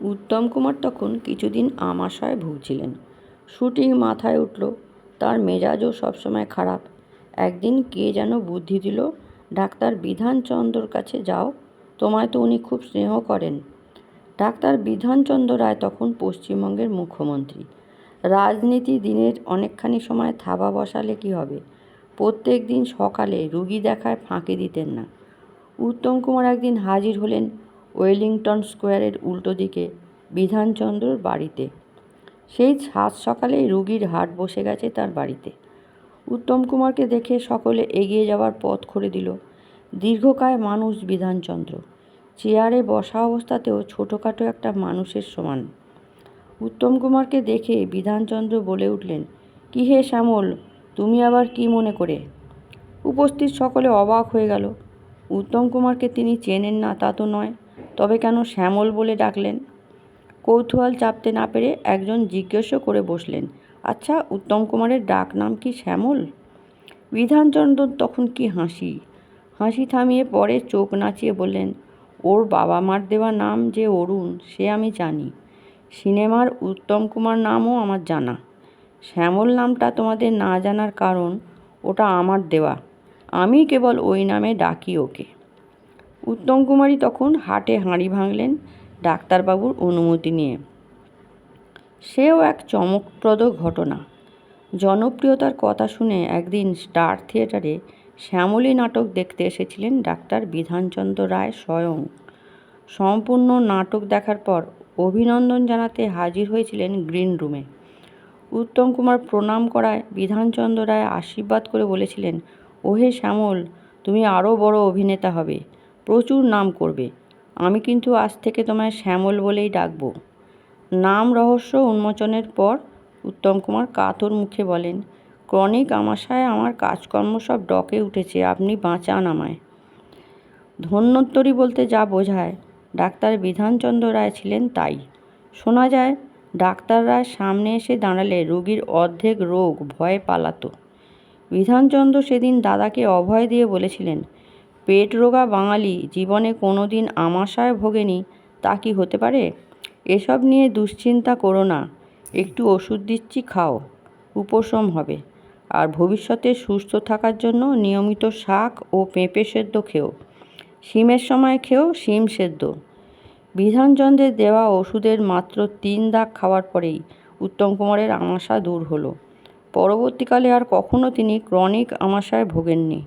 উত্তম কুমার তখন কিছুদিন আমাশয়ে ভুগছিলেন। শুটিং মাথায় উঠল, তার মেজাজও সবসময় খারাপ। একদিন কে যেন বুদ্ধি দিল, ডাক্তার বিধানচন্দ্রর কাছে যাও, তোমায় তো উনি খুব স্নেহ করেন। ডাক্তার বিধানচন্দ্র রায় তখন পশ্চিমবঙ্গের মুখ্যমন্ত্রী। রাজনীতি দিনের অনেকখানি সময় থাবা বসালে কি হবে? প্রত্যেক দিন সকালে রুগী দেখায় ফাঁকি দিতেন না। উত্তম কুমার একদিন হাজির হলেন ওয়েলিংটন স্কোয়ারের উল্টো দিকে বিধানচন্দ্রর বাড়িতে। সেই সাত সকালেই রুগীর হাট বসে গেছে তার বাড়িতে। উত্তম কুমারকে দেখে সকলে এগিয়ে যাওয়ার পথ করে দিল। দীর্ঘকায় মানুষ বিধানচন্দ্র। চেয়ারে বসা অবস্থাতেও ছোটোখাটো একটা মানুষের সমান। উত্তম কুমারকে দেখে বিধানচন্দ্র বলে উঠলেন, কি হে শ্যামল, তুমি আবার কি মনে করে? উপস্থিত সকলে অবাক হয়ে গেল। উত্তম কুমারকে তিনি চেনেন না, তা তো নয়। তবে কেন শ্যামল বলে ডাকলেন? কৌতূহল চাপতে না পেরে একজন জিজ্ঞেসও করে বসলেন আচ্ছা উত্তম কুমারের ডাক নাম কি শ্যামল? বিধানচন্দ্র তখন কি হাসি হাসি থামিয়ে পরে চোখ নাচিয়ে বললেন, ওর বাবা মার দেওয়া নাম যে অরুণ, সে আমি জানি। সিনেমার উত্তম কুমার নামও আমার জানা। শ্যামল নামটা তোমাদের না জানার কারণ ওটা আমার দেওয়া। আমি কেবল ওই নামে ডাকি ওকে। উত্তম কুমারী তখন হাটে হাঁড়ি ভাঙলেন ডাক্তারবাবুর অনুমতি নিয়ে। সেও এক চমকপ্রদ ঘটনা। জনপ্রিয়তার কথা শুনে একদিন স্টার থিয়েটারে শ্যামলী নাটক দেখতে এসেছিলেন ডাক্তার বিধানচন্দ্র রায় স্বয়ং। সম্পূর্ণ নাটক দেখার পর অভিনন্দন জানাতে হাজির হয়েছিলেন গ্রিন রুমে। উত্তম কুমার প্রণাম করায় বিধানচন্দ্র রায় আশীর্বাদ করে বলেছিলেন, ওহে শ্যামল, তুমি আরও বড় অভিনেতা হবে। প্রচুর নাম করবে। আমি কিন্তু আজ থেকে তোমায় শ্যামল বলেই ডাকব। নাম রহস্য উন্মোচনের পর উত্তম কুমার কাতর মুখে বলেন, ক্রনিক আমাশায়, আমার কাজকর্ম সব ডকে উঠেছে, আপনি বাঁচান আমায়। ধন্যত্তরী বলতে যা বোঝায়, ডাক্তার বিধানচন্দ্র রায় ছিলেন তাই। শোনা যায়, ডাক্তাররা সামনে এসে দাঁড়ালে রোগীর অর্ধেক রোগ ভয়ে পালাতো। বিধানচন্দ্র সেদিন দাদাকে অভয় দিয়ে বলেছিলেন পেট রোগা বাঙালি জীবনে কোনো দিন আমাশায় ভোগেনি, তা কি হতে পারে? এসব নিয়ে দুশ্চিন্তা করো না, একটু ওষুধ দিচ্ছি, খাও, উপশম হবে। আর ভবিষ্যতে সুস্থ থাকার জন্য নিয়মিত শাক ও পেঁপে সেদ্ধ খেও। শিমের সময় খেও, শিম সেদ্ধ। বিধানচন্দ্রের দেওয়া ওষুধের মাত্র তিন দাগ খাওয়ার পরেই উত্তম কুমারের আমাশা দূর হলো। পরবর্তীকালে আর কখনো তিনি ক্রনিক আমাশায় ভোগেননি।